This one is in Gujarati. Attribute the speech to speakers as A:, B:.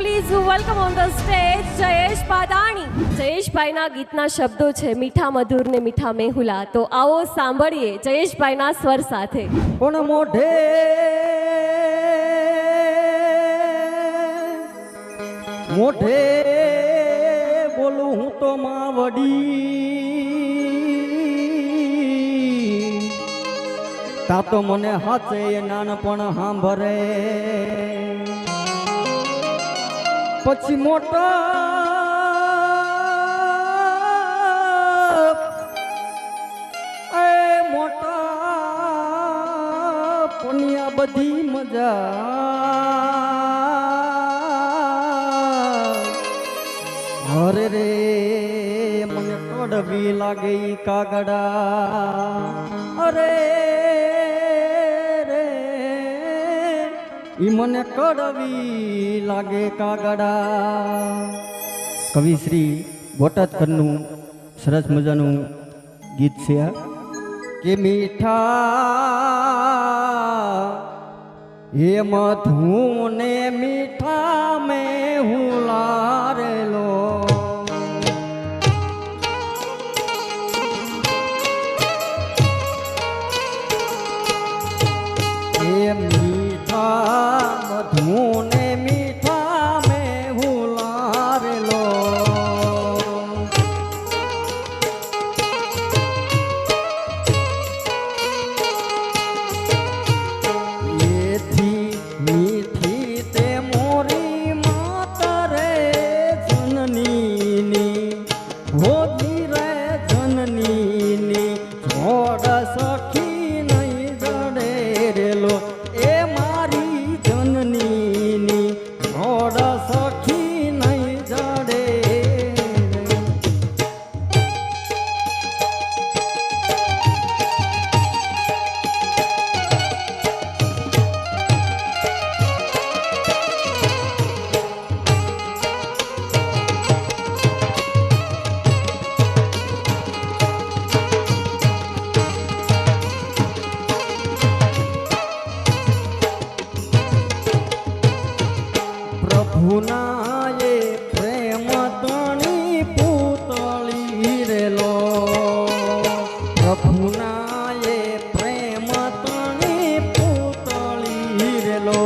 A: Please welcome on the stage Jayesh Padani જયેશભાઈના ગીતના શબ્દો છે મીઠા મધુર ને મીઠા મેહુલા. તો આવો સાંભળીએ જયેશભાઈના સ્વર સાથે.
B: પણ મોઢે? મોઢે બોલું હું તો માવડી. તા તો મને હાચે નાનપણ સાંભળે. પછી મોટા એ મોટા પુનિયા બધી મજા. અરે રે મને કડવી લાગે કાગડા. અરે ઈ મને કડવી લાગે કાગડા. કવિ શ્રી બોટાદકરનું સરસ મજાનું ગીત છે આ. કે મીઠા, એ મધુને મીઠા મેં હું લારેલો પ્રભુના એ પ્રેમ તણી પૂતળી રેલો. પ્રભુના એ પ્રેમ તણી પૂતળી રેલો.